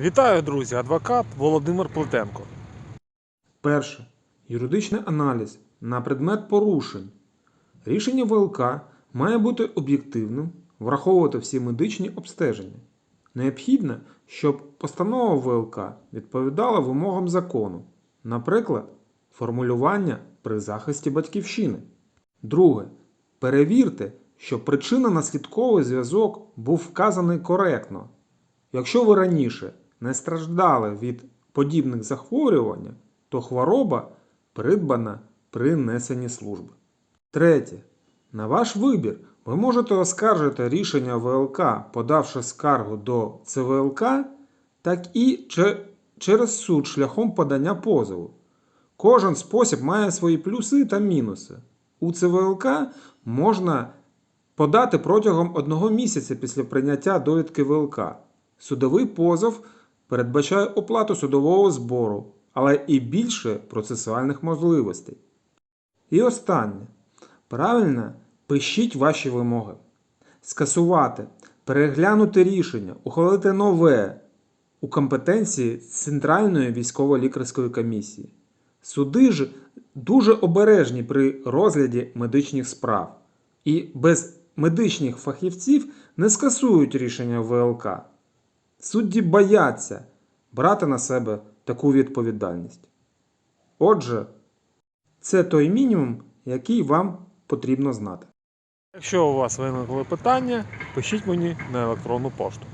Вітаю, друзі! Адвокат Володимир Плетенко. Перше. Юридичний аналіз на предмет порушень. Рішення ВЛК має бути об'єктивним, враховувати всі медичні обстеження. Необхідно, щоб постанова ВЛК відповідала вимогам закону, наприклад, формулювання при захисті батьківщини. Друге. Перевірте, що причинно-наслідковий зв'язок був вказаний коректно. Якщо ви раніше не страждали від подібних захворювань, то хвороба придбана при несенні служби. Третє. На ваш вибір ви можете оскаржити рішення ВЛК, подавши скаргу до ЦВЛК, так і че- через суд шляхом подання позову. Кожен спосіб має свої плюси та мінуси. У ЦВЛК можна подати протягом одного місяця після прийняття довідки ВЛК. Судовий позов передбачає оплату судового збору, але і більше процесуальних можливостей. І останнє. Правильно пишіть ваші вимоги. Скасувати, переглянути рішення, ухвалити нове у компетенції Центральної військово-лікарської комісії. Суди ж дуже обережні при розгляді медичних справ і без медичних фахівців не скасують рішення ВЛК. Судді бояться брати на себе таку відповідальність. Отже, це той мінімум, який вам потрібно знати. Якщо у вас виникли питання, пишіть мені на електронну пошту.